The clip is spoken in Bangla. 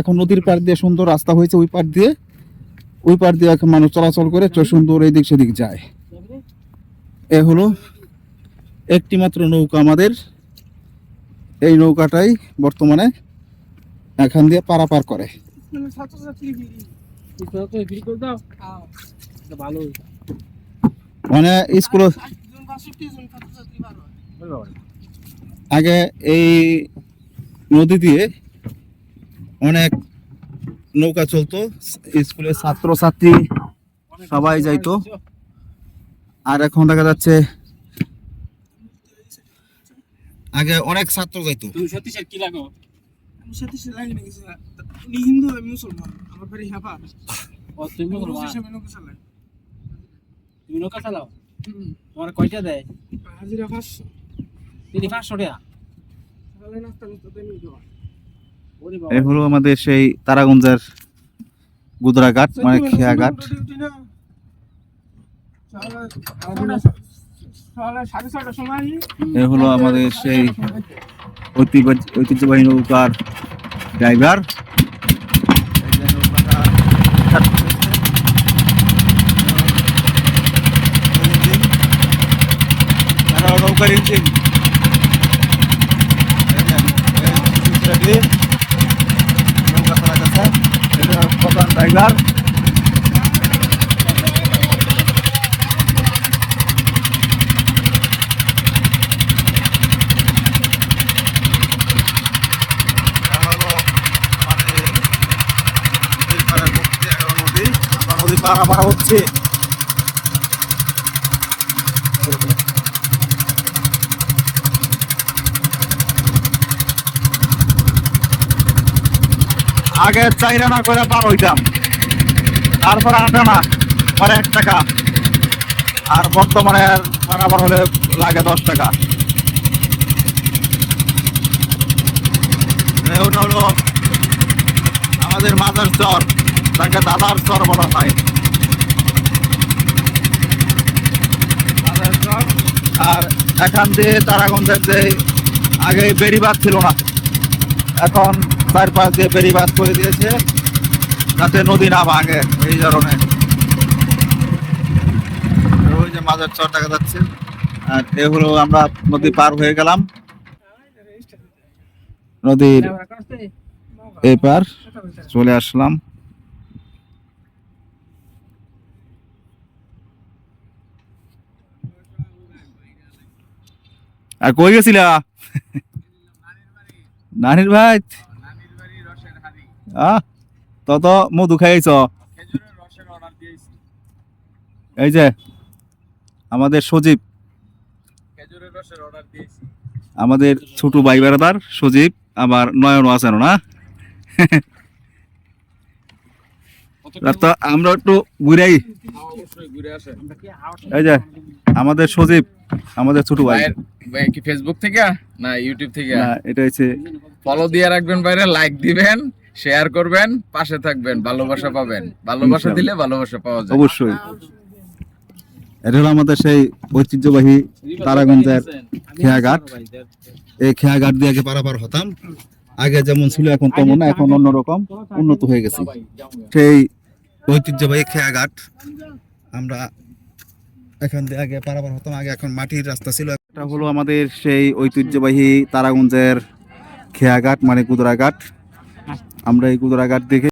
এখন নদীর পাড় দিয়ে সুন্দর রাস্তা হয়েছে ওই পাড় দিয়ে। ওই পাড় দিয়ে এখন মানুষ চলাচল করে সুন্দর এই দিক সেদিক যায়। এ হলো একটি মাত্র নৌকা আমাদের। এই নৌকাটাই বর্তমানে এখান দিয়ে পারাপার করে। মানে স্কুল আগে এই নদী দিয়ে অনেক নৌকা চলতো স্কুলের ছাত্র ছাত্রী সবাই যাইতো। আর এখন দেখা যাচ্ছে আগে অনেক ছাত্র যাইতো। তুমি কি লাগো? আমি উনি হিন্দু আমি মুসলমান। আমার বাড়ি হাফা ও তুমি মুসলমান? নৌকা চালাই তুমি নৌকা চালাও? তোমার কয়টা দেয়? হাজিরা পাঁচশো। তিনি পাঁচশো টাকা? সকালে নাস্তা নাস্তা দেন ওরে এই হলো আমাদের সেই তারাগঞ্জের গুদরাঘাট মানে খেয়াঘাট এ হলো আমাদের সেই ঐতিহ্য- ঐতিহ্যবাহী নৌকার ড্রাইভার নৌকার ইঞ্জিন নৌকা চালাতেছে এটা প্রধান ড্রাইভার নদী পাড়া হচ্ছে আগে চাইরা না করে পার হইতাম। তারপর আটা না, পরে এক টাকা। আর বর্তমানে পারাবার হলে লাগে দশ টাকা। ওটা হলো আমাদের মাদার চর, তাকে দাদার চর বলা হয়। আর এখান দিয়ে তারাগঞ্জের যে আগে বেড়িবাদ ছিল না, এখন চারপাশ দিয়ে বেড়িবাদ করে দিয়েছে, যাতে নদী না ভাঙে এই কারণে ওই যে মাঝের চর দেখা যাচ্ছে। আর এ আমরা নদী পার হয়ে গেলাম। নদীর এই পার চলে আসলাম। আর কই গেছিলা? নানির ভাই আহ তত মধু খাইছ? এই যে আমাদের সজীব। আমাদের ছোট ভাই বেড়াদার সজীব আবার নয়নও আছেন না? তো আমরা একটু ঘুরাই। এই যে আমাদের সজীব আমাদের ছোট ভাই। কি ফেসবুক থেকে না ইউটিউব থেকে? না, এটা হচ্ছে ফলো দিয়ে রাখবেন বাইরে লাইক দিবেন। শেয়ার করবেন পাশে থাকবেন ভালোবাসা পাবেন। ভালোবাসা দিলে ভালোবাসা পাওয়া যায়। অবশ্যই। এটা হলো আমাদের সেই ঐতিহ্যবাহী তারাগঞ্জের খেয়াঘাট। এই খেয়াঘাট দিয়ে আগে পারাপার হতাম। আগে যেমন ছিল এখন তেমন না এখন অন্যরকম উন্নত হয়ে গেছে। সেই ঐতিহ্যবাহী খেয়াঘাট আমরা এখান দিয়ে আগে পারাপার হতাম। আগে এখন মাটির রাস্তা ছিল। এটা হলো আমাদের সেই ঐতিহ্যবাহী তারাগঞ্জের খেয়াঘাট মানে কুদরাঘাট। আমরা এই কুদরাঘাট দেখে